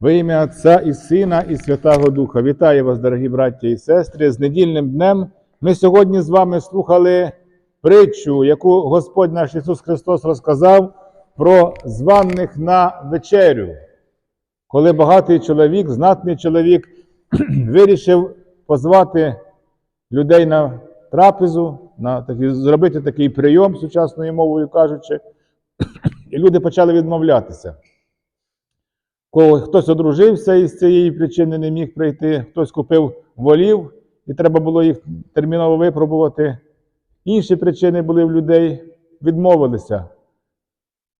Во ім'я Отця і Сина, і Святого Духа. Вітаю вас, дорогі браття і сестри. З недільним днем ми сьогодні з вами слухали притчу, яку Господь наш Ісус Христос розказав про званих на вечерю. Коли багатий чоловік, знатний чоловік, вирішив позвати людей на трапезу, на такий, зробити такий прийом сучасною мовою кажучи, і люди почали відмовлятися. Кого- Хтось одружився і з цієї причини не міг прийти, хтось купив волів, і треба було їх терміново випробувати. Інші причини були в людей, відмовилися,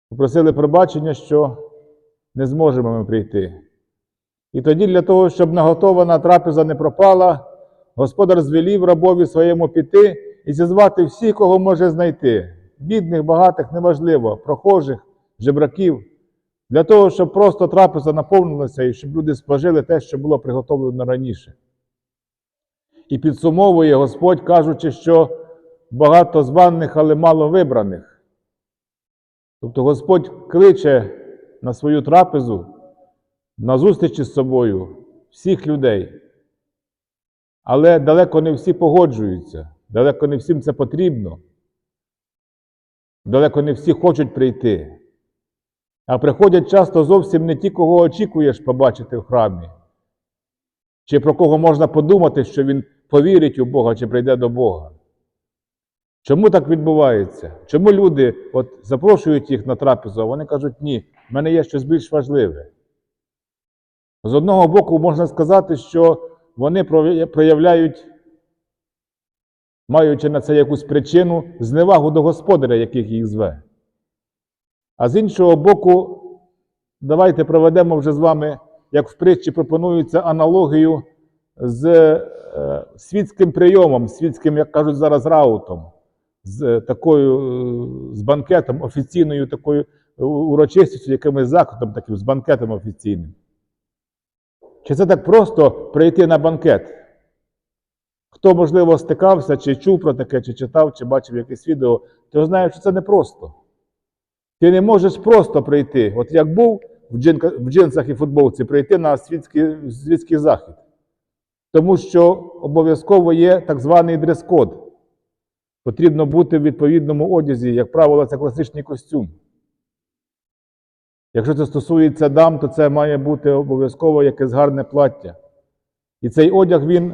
попросили пробачення, що не зможемо ми прийти. І тоді, для того, щоб наготована трапеза не пропала, господар звелів рабові своєму піти і зізвати всіх, кого може знайти. Бідних, багатих, неважливо, прохожих, жебраків, для того, щоб просто трапеза наповнилася і щоб люди спожили те, що було приготовлено раніше. І підсумовує Господь, кажучи, що багато званих, але мало вибраних. Тобто Господь кличе на свою трапезу, на зустрічі з собою всіх людей. Але далеко не всі погоджуються, далеко не всім це потрібно. Далеко не всі хочуть прийти. А приходять часто зовсім не ті, кого очікуєш побачити в храмі, чи про кого можна подумати, що він повірить у Бога чи прийде до Бога. Чому так відбувається? Чому люди от, запрошують їх на трапезу, а вони кажуть, ні, в мене є щось більш важливе. З одного боку, можна сказати, що вони проявляють, маючи на це якусь причину, зневагу до господаря, яких їх зве. А з іншого боку, давайте проведемо вже з вами, як в притчі пропонується аналогію з е, світським прийомом, світським, як кажуть зараз, раутом, з е, такою, е, з банкетом, офіційною такою урочистістю, якимось заходом, таким з банкетом офіційним. Чи це так просто прийти на банкет? Хто, можливо, стикався, чи чув про таке, чи читав, чи бачив якесь відео, то знає, що це не просто. Ти не можеш просто прийти. От як був в, джинка, в джинсах і футболці, прийти на світський, світський захід. Тому що обов'язково є так званий дрес-код. Потрібно бути в відповідному одязі, як правило, це класичний костюм. Якщо це стосується дам, то це має бути обов'язково якесь гарне плаття. І цей одяг він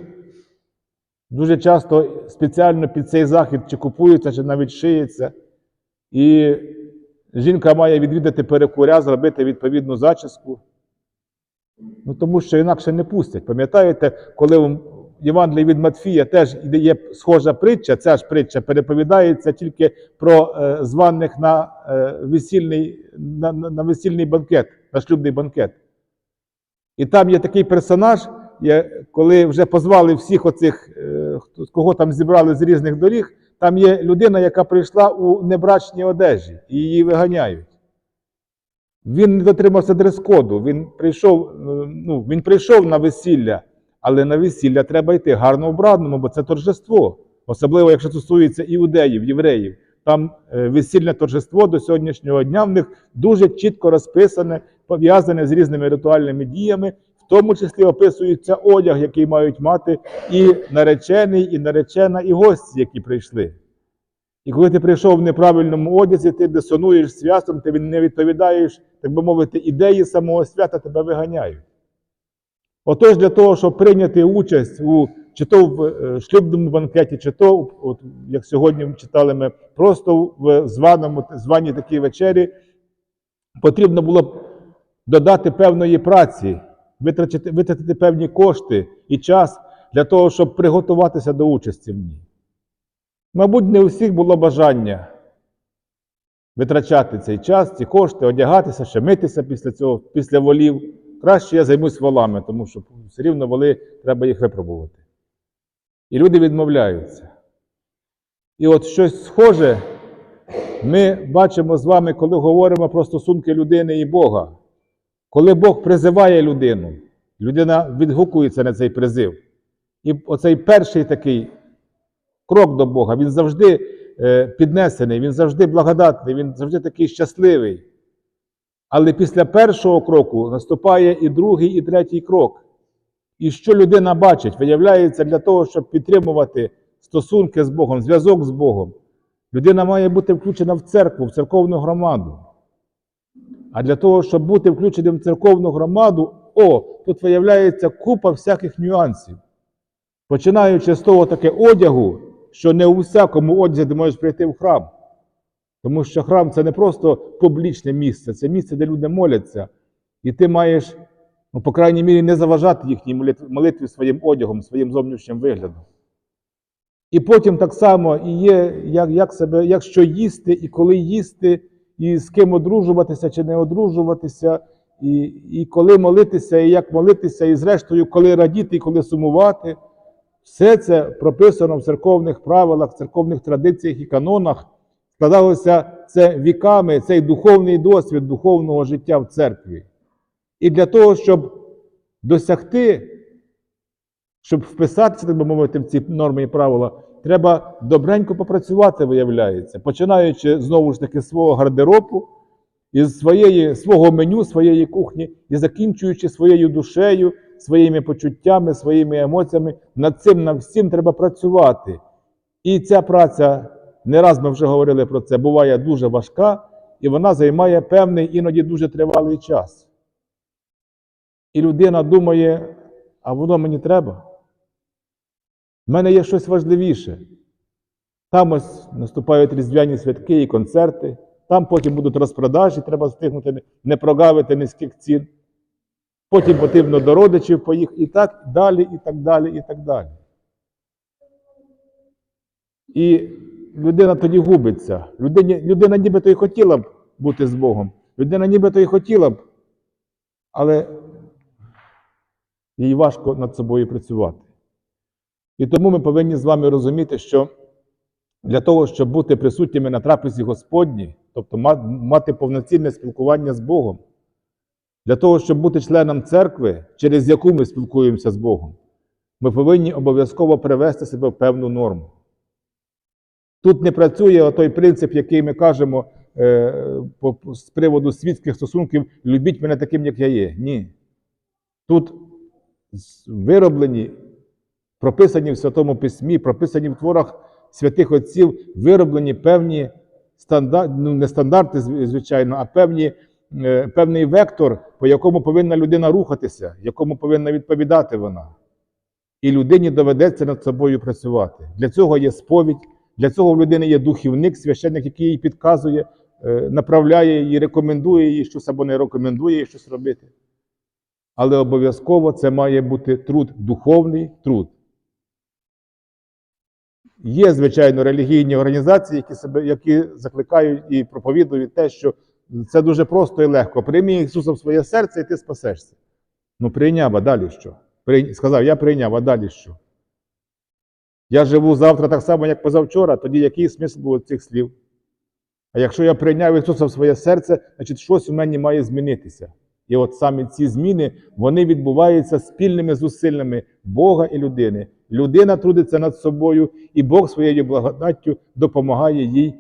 дуже часто спеціально під цей захід чи купується, чи навіть шиється. І жінка має відвідати перекуря, зробити відповідну зачіску. Ну, тому що інакше не пустять. Пам'ятаєте, коли в Євангелії від Матфія теж є схожа притча, ця ж притча переповідається тільки про е, званих на, е, весільний, на, на, весільний банкет, на шлюбний банкет. І там є такий персонаж, коли вже позвали всіх оцих, е, кого там зібрали з різних доріг, там є людина, яка прийшла у небрачній одежі, і її виганяють. Він не дотримався дрес-коду. Він прийшов, ну, він прийшов на весілля, але на весілля треба йти гарно вбраному, бо це торжество. Особливо, якщо стосується іудеїв, євреїв. Там е, весільне торжество до сьогоднішнього дня в них дуже чітко розписане, пов'язане з різними ритуальними діями, тому числі описується одяг, який мають мати і наречений, і наречена, і гості, які прийшли. І коли ти прийшов в неправильному одязі, ти дисонуєш святом, ти не відповідаєш, так би мовити, ідеї самого свята тебе виганяють. Отож, для того, щоб прийняти участь у чи то в е, шлюбному банкеті, чи то, от, як сьогодні читали ми, просто в званому, званій такій вечері, потрібно було додати певної праці, витратити, витратити певні кошти і час для того, щоб приготуватися до участі в ній. Мабуть, не у всіх було бажання витрачати цей час, ці кошти, одягатися, ще митися після цього, після волів. Краще я займусь волами, тому що все рівно воли треба їх випробувати. І люди відмовляються. І от щось схоже ми бачимо з вами, коли говоримо про стосунки людини і Бога. Коли Бог призиває людину, людина відгукується на цей призив. І оцей перший такий крок до Бога, він завжди е, піднесений, він завжди благодатний, він завжди такий щасливий. Але після першого кроку наступає і другий, і третій крок. І що людина бачить, виявляється, для того, щоб підтримувати стосунки з Богом, зв'язок з Богом, людина має бути включена в церкву, в церковну громаду. А для того, щоб бути включеним в церковну громаду, о, тут виявляється купа всяких нюансів. Починаючи з того таке одягу, що не у всякому одязі ти можеш прийти в храм. Тому що храм це не просто публічне місце, це місце, де люди моляться. І ти маєш, ну, по крайній мірі, не заважати їхній молитві, своїм одягом, своїм зовнішнім виглядом. І потім так само і є, як, як, себе, як що їсти, і коли їсти, і з ким одружуватися чи не одружуватися, і, і коли молитися, і як молитися, і зрештою, коли радіти, і коли сумувати. Все це прописано в церковних правилах, церковних традиціях і канонах. Складалося це віками, цей духовний досвід духовного життя в церкві. І для того, щоб досягти, щоб вписатися, так би мовити, в ці норми і правила, треба добренько попрацювати, виявляється, починаючи знову ж таки з свого гардеробу, із своєї, свого меню, своєї кухні, і закінчуючи своєю душею, своїми почуттями, своїми емоціями. Над цим над всім треба працювати. І ця праця, не раз ми вже говорили про це, буває дуже важка, і вона займає певний іноді дуже тривалий час. І людина думає, а воно мені треба. В мене є щось важливіше. Там ось наступають різдвяні святки і концерти, там потім будуть розпродажі, треба встигнути не прогавити низьких цін. Потім потрібно до родичів поїхати, і так далі, і так далі, і так далі. І людина тоді губиться. Людині, людина нібито і хотіла б бути з Богом. Людина нібито і хотіла б, але їй важко над собою працювати. І тому ми повинні з вами розуміти, що для того, щоб бути присутніми на трапезі Господній, тобто мати повноцінне спілкування з Богом, для того, щоб бути членом церкви, через яку ми спілкуємося з Богом, ми повинні обов'язково привести себе в певну норму. Тут не працює той принцип, який ми кажемо е, з приводу світських стосунків любіть мене таким, як я є. Ні. Тут вироблені, прописані в Святому Письмі, прописані в творах святих Отців, вироблені певні стандарти, ну не стандарти, звичайно, а певні, е, певний вектор, по якому повинна людина рухатися, якому повинна відповідати вона. І людині доведеться над собою працювати. Для цього є сповідь. Для цього в людини є духівник, священник, який їй підказує, е, направляє її, рекомендує їй щось або не рекомендує їй щось робити. Але обов'язково це має бути труд, духовний труд. Є, звичайно, релігійні організації, які себе, які закликають і проповідують те, що це дуже просто і легко. Прийми Ісуса в своє серце і ти спасешся. Ну, прийняв, а далі що? Сказав, я прийняв, а далі що? Я живу завтра так само, як позавчора, тоді який смисл був цих слів? А якщо я прийняв Ісуса в своє серце, значить щось у мені має змінитися. І от саме ці зміни вони відбуваються спільними зусиллями Бога і людини. Людина трудиться над собою, і Бог своєю благодаттю допомагає їй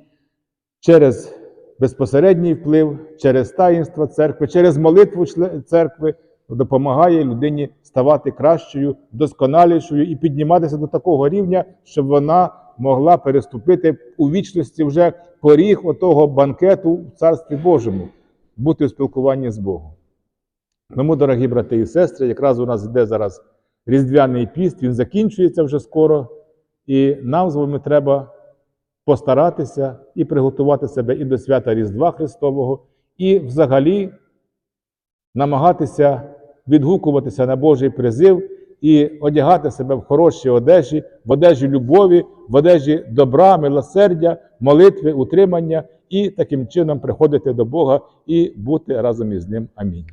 через безпосередній вплив, через таїнство церкви, через молитву церкви допомагає людині ставати кращою, досконалішою і підніматися до такого рівня, щоб вона могла переступити у вічності вже поріг отого банкету в Царстві Божому, бути у спілкуванні з Богом. Тому, дорогі брати і сестри, якраз у нас йде зараз Різдвяний піст, він закінчується вже скоро, і нам з вами треба постаратися і приготувати себе і до свята Різдва Христового, і взагалі намагатися відгукуватися на Божий призив і одягати себе в хороші одежі, в одежі любові, в одежі добра, милосердя, молитви, утримання і таким чином приходити до Бога і бути разом із Ним. Амінь.